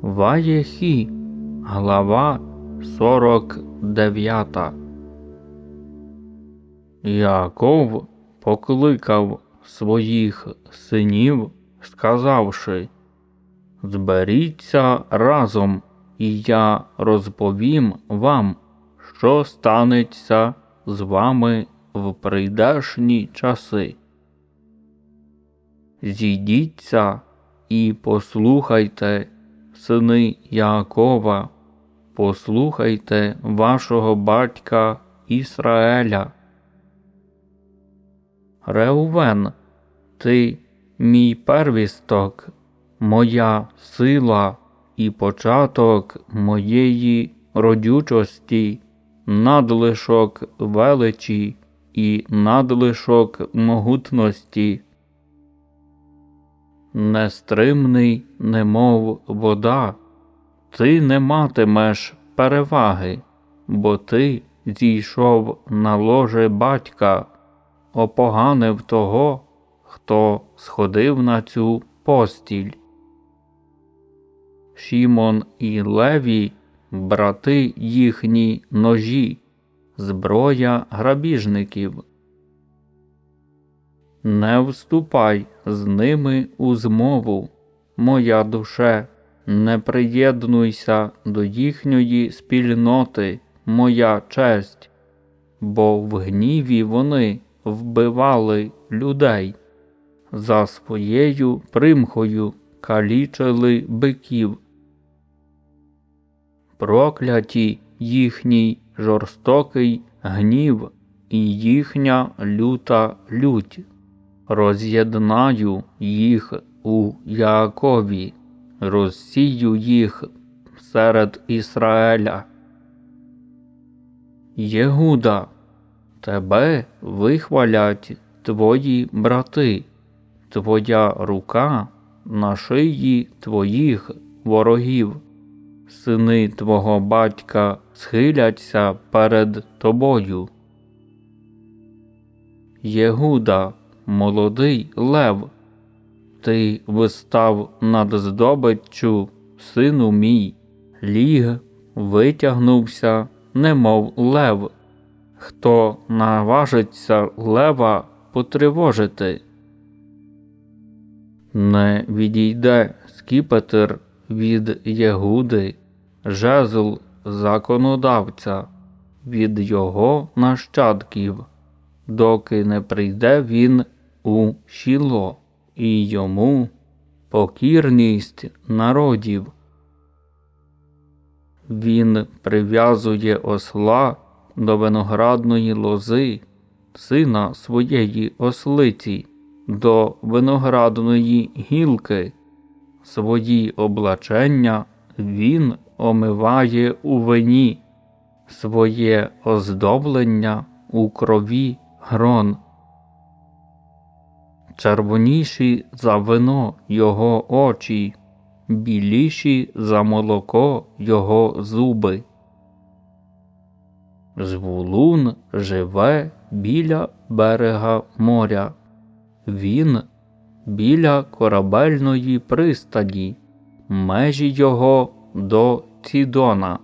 Ваєхі, глава 49. Яков покликав своїх синів, сказавши Зберіться разом, і я розповім вам, що станеться з вами в прийдешні часи. Зійдіться і послухайте, сини Якова, послухайте вашого батька Ісраеля. Реувен, ти мій первісток, моя сила і початок моєї родючості, надлишок величі і надлишок могутності. Нестримний, немов вода, ти не матимеш переваги, бо ти зійшов на ложе батька, опоганив того, хто сходив на цю постіль. Шімон і Леві, брати їхні ножі, зброя грабіжників. Не вступай з ними у змову, моя душе, не приєднуйся до їхньої спільноти, моя честь, бо в гніві вони вбивали людей, за своєю примхою калічили биків. Прокляті їхній жорстокий гнів і їхня люта лють роз'єднаю їх у Яакові, розсію їх серед Ізраїля. Єгуда, тебе вихвалять твої брати, твоя рука на шиї твоїх ворогів, сини твого батька схиляться перед тобою. Єгуда, молодий лев, ти вистав над здобиччю, сину мій, ліг витягнувся, немов лев, хто наважиться лева потривожити. Не відійде скіпетр від Єгуди, жезл законодавця, від його нащадків, доки не прийде він у щіло, і йому покірність народів. Він прив'язує осла до виноградної лози, сина своєї ослиці, до виноградної гілки, свої облачення він омиває у вині, своє оздоблення у крові грон червоніші за вино його очі, біліші за молоко його зуби. Звулун живе біля берега моря, він біля корабельної пристані, межі його до Цідона.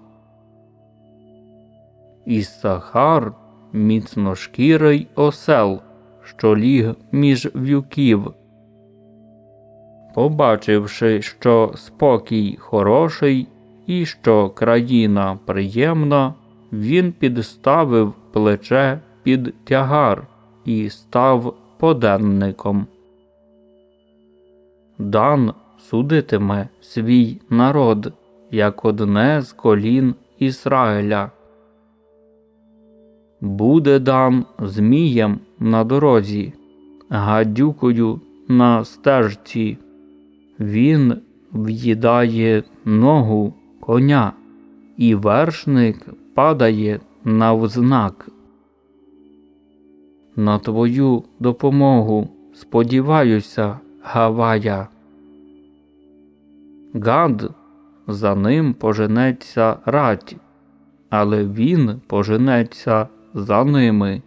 Іссахар міцношкірий осел що ліг між в'юків. Побачивши, що спокій хороший і що країна приємна, він підставив плече під тягар і став поденником. Дан судитиме свій народ як одне з колін Ізраїля буде дан змієм на дорозі, гадюкою на стежці. Він в'їдає ногу коня, і вершник падає навзнак. На твою допомогу сподіваюся, Гавая. Гад за ним поженеться рать, але він поженеться за ними.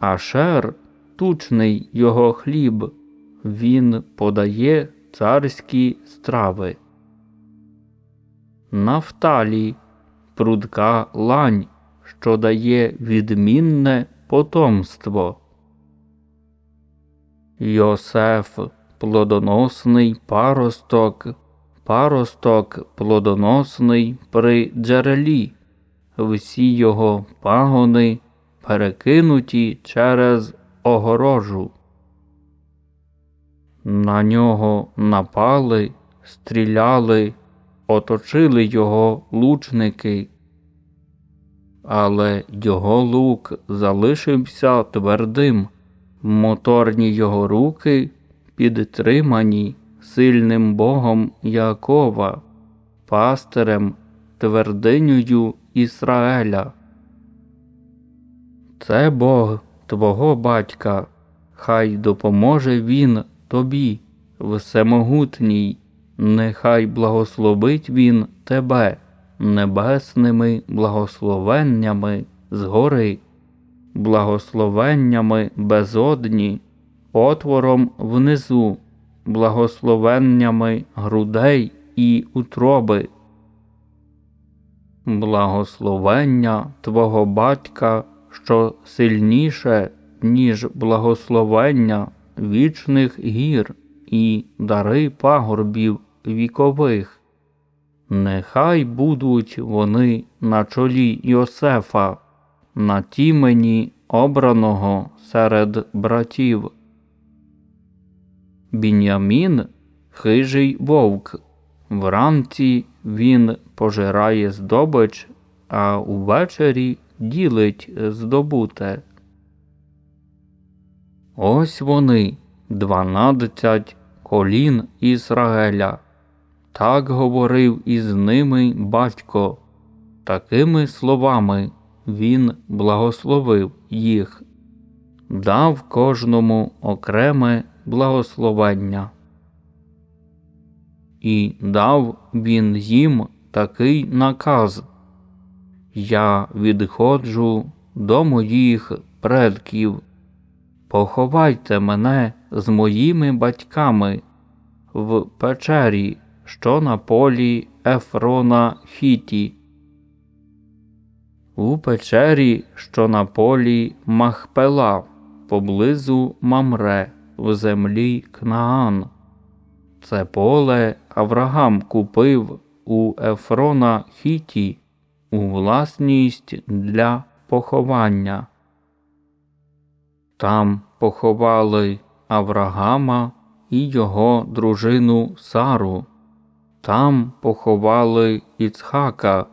Ашер тучний його хліб, він подає царські страви. Нафталі прудка лань, що дає відмінне потомство. Йосеф плодоносний паросток, паросток плодоносний при джерелі, всі його пагони перекинуті через огорожу. На нього напали, стріляли, оточили його лучники, але його лук залишився твердим, моторні його руки підтримані сильним Богом Якова, пастирем, твердинею Ісраеля. Це Бог твого батька, хай допоможе він тобі, всемогутній, нехай благословить він тебе небесними благословеннями згори, благословеннями безодні, отвором внизу, благословеннями грудей і утроби. Благословення твого батька, що сильніше, ніж благословення вічних гір і дари пагорбів вікових. Нехай будуть вони на чолі Йосефа, на тімені обраного серед братів. Бінямін хижий вовк. Вранці він пожирає здобич, а увечері ділить здобуте. Ось вони, дванадцять колін Ізраїля. Так говорив із ними батько. Такими словами він благословив їх, дав кожному окреме благословення. І дав він їм такий наказ Я відходжу до моїх предків. Поховайте мене з моїми батьками в печері, що на полі Ефрона Хіті, у печері, що на полі Махпела, поблизу Мамре, в землі Кнаан. Це поле Авраам купив у Ефрона Хіті у власність для поховання. Там поховали Авраама і його дружину Сару, там поховали Іцхака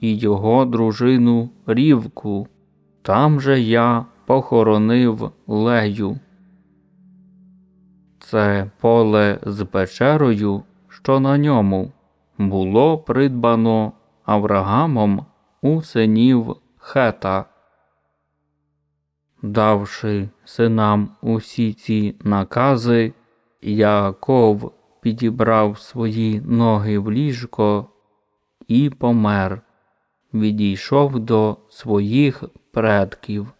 і його дружину Рівку, там же я похоронив Лею. Це поле з печерою, що на ньому було придбано Авраамом у синів Хета. Давши синам усі ці накази, Яков підібрав свої ноги в ліжко і помер, відійшов до своїх предків.